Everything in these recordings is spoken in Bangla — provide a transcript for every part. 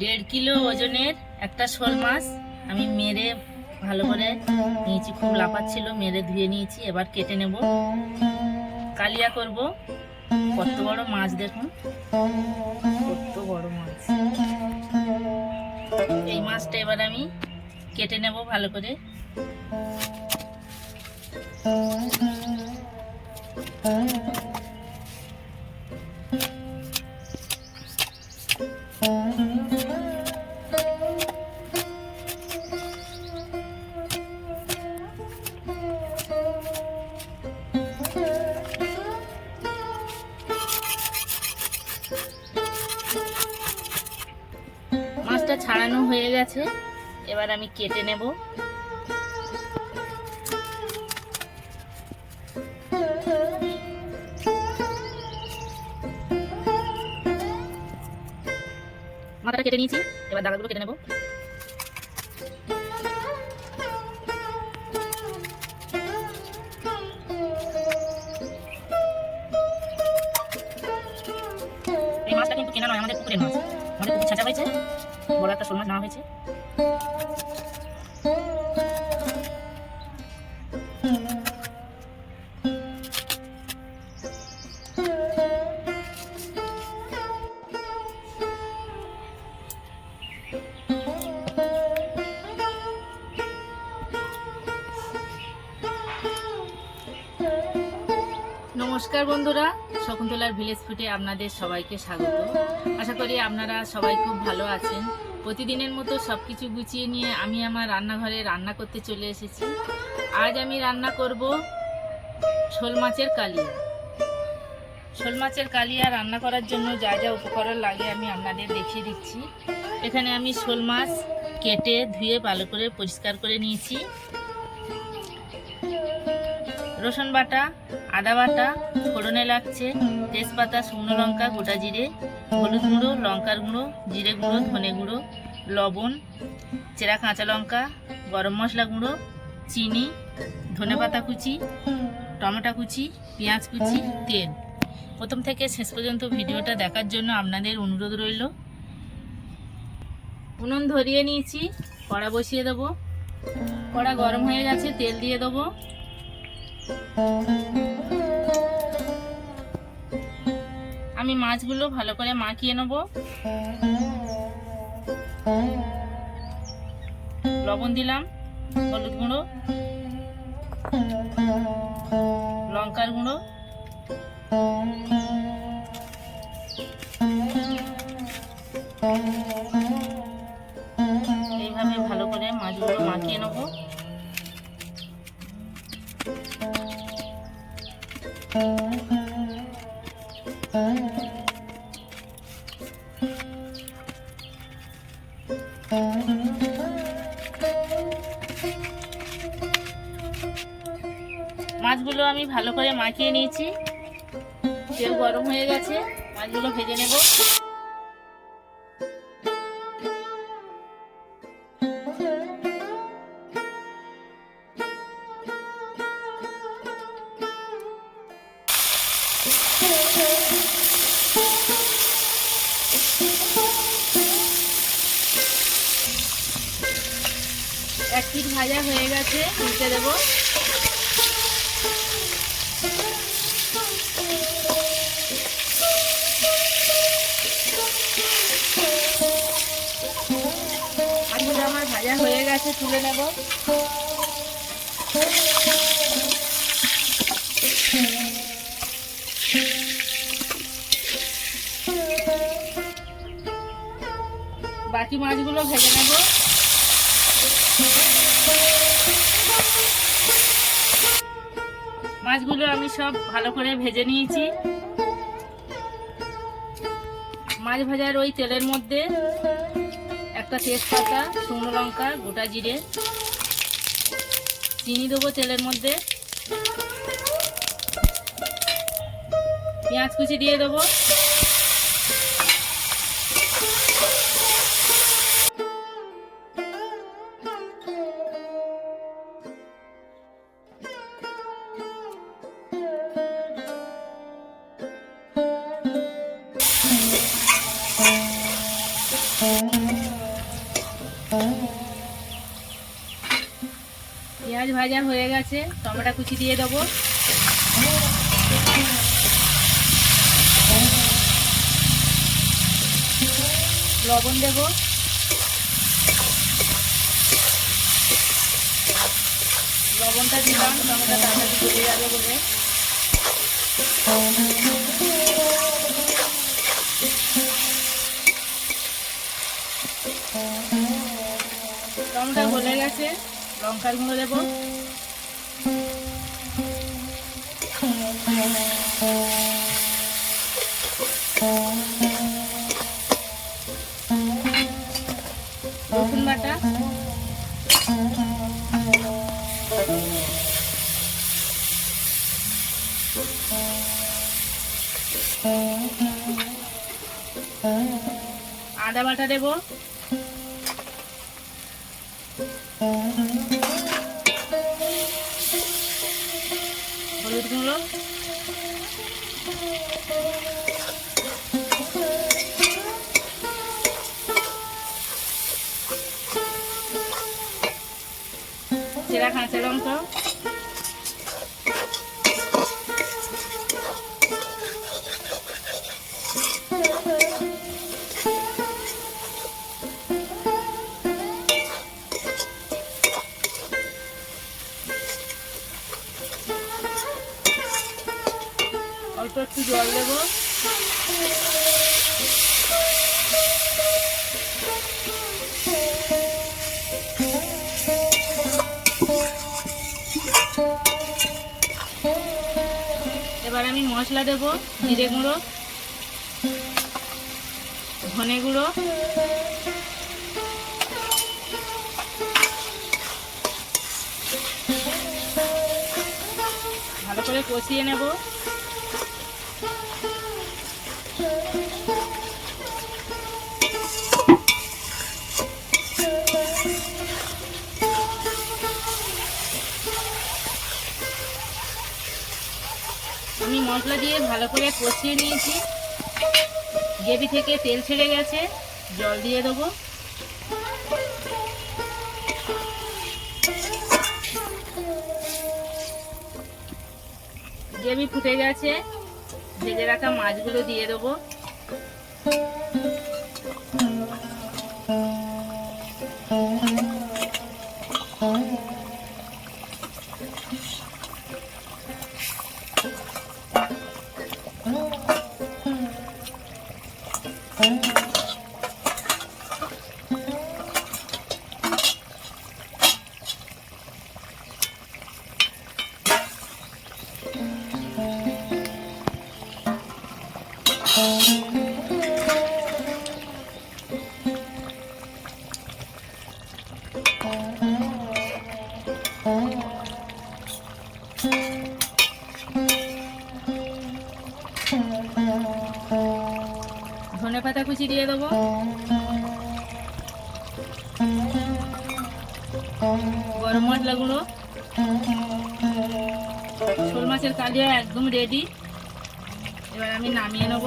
কিলো ওজনের একটা শোল মাছ আমি মেরে ভালো করে নিয়েছি, খুব লাফাচ্ছিল, মেরে ধুয়ে নিয়েছি, এবার কেটে নেব। কালিয়া করব। কত বড় মাছ দেখুন। কত বড় মাছ। এই মাছটা এবার আমি কেটে নেব ভালো করে। মাছটা গেছে। এবার আমি কেটে নেব। মাথাটা কেটে নিয়েছি। এবার দাগাগুলো কেটে নেব। কিন্তু কেনা নয়, আমাদের পুকুরের মাছ। আমাদের পুকুর ছাঁচা হয়েছে। বড় একটা শোল মাছ নেওয়া হয়েছে। নমস্কার বন্ধুরা, শকুন্তলার ভিলেজ ফুটে আপনাদের সবাইকে স্বাগত। আশা করি আপনারা সবাই খুব ভালো আছেন। প্রতিদিনের মতো সব কিছু গুছিয়ে নিয়ে আমি আমার রান্নাঘরে রান্না করতে চলে এসেছি। আজ আমি রান্না করব শোল মাছের কালিয়া। শোল মাছের কালিয়া রান্না করার জন্য যা যা উপকরণ লাগে আমি আপনাদের দেখিয়ে দিচ্ছি। এখানে আমি শোল মাছ কেটে ধুয়ে ভালো করে পরিষ্কার করে নিয়েছি। রসুন বাটা, আদা বাটা, ফোড়নে লাগছে, তেজপাতা, শুকনো লঙ্কা, গোটা জিরে, হলুদ গুঁড়ো, লঙ্কার গুঁড়ো, জিরে গুঁড়ো, ধনে গুঁড়ো, লবণ, চেরা কাঁচা লঙ্কা, গরম মশলা গুঁড়ো, চিনি ধনেপাতা কুচি, টমেটো কুচি, পেঁয়াজ কুচি, তেল। প্রথম থেকে শেষ পর্যন্ত ভিডিওটা দেখার জন্য আপনাদের অনুরোধ রইল। উনুন ধরিয়ে নিয়েছি, কড়া বসিয়ে দেবো। কড়া গরম হয়ে গেছে, তেল দিয়ে দেবো। আমি মাছগুলো ভালো করে মাখিয়ে নেব। লবণ দিলাম, হলুদ গুঁড়ো, লঙ্কার গুঁড়ো। এইভাবে ভালো করে মাছগুলো মাখিয়ে নেব। মাছগুলো আমি ভালো করে মাখিয়ে নিয়েছি। তেল গরম হয়ে গেছে মাছগুলো ভেজে নেব। ভাজা হয়ে গেছে, উল্টে দেবো। আলুটা আমার ভাজা হয়ে গেছে, তুলে নেব। বাকি মাছগুলো ভেজে নেব। মাছগুলো আমি সব ভালো করে ভেজে নিয়েছি। মাছ ভাজার ওই তেলের মধ্যে একটা তেজপাতা, শুকনো লঙ্কা, গোটা জিরে, চিনি দেবো তেলের মধ্যে। পেঁয়াজ কুচি দিয়ে দেবো। ভাজা হয়ে গেছে, টমেটো কুচি দিয়ে দেবো। লবণ দেবো। লবণটা দিলাম, টমেটো তাড়াতাড়ি গলে যাবে বলে। টমেটো গলে গেছে। লঙ্কার গুঁড়ো দেবো। রসুন বাটা। আদা বাটা দেবো। চেরা কাঁচা লঙ্কা অল্প একটু জল দেবো। এবার আমি মশলা দেবো জিরে গুঁড়ো ধনে গুঁড়ো। ভালো করে কষিয়ে নেব। মশলা দিয়ে ভালো করে কষিয়ে নিয়েছি। গ্রেভি থেকে তেল ছেড়ে গেছে, জল দিয়ে দেবো। গ্রেভি ফুটে গেছে, ভেজে রাখা মাছগুলো দিয়ে দেবো। ধনে পাতা কুচি দিয়ে দেবো। গরম মশলা গুঁড়ো শোল মাছের কালিয়া একদম রেডি এবার আমি নামিয়ে নেব।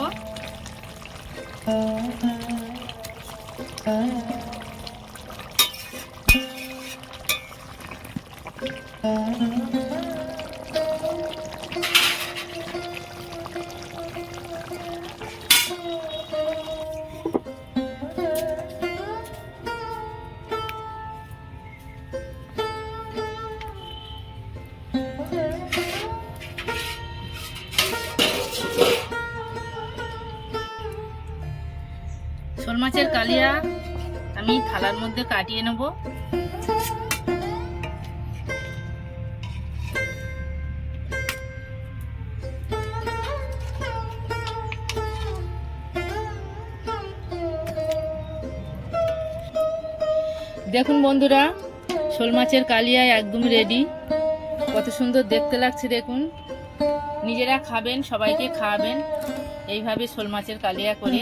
শোল মাছের কালিয়া আমি থালার মধ্যে কাটিয়ে নেব। দেখুন বন্ধুরা, শোল মাছের কালিয়া একদম রেডি কত সুন্দর দেখতে লাগছে, দেখুন। নিজেরা খাবেন, সবাইকে খাওয়াবেন। এইভাবে শোল মাছের কালিয়া করে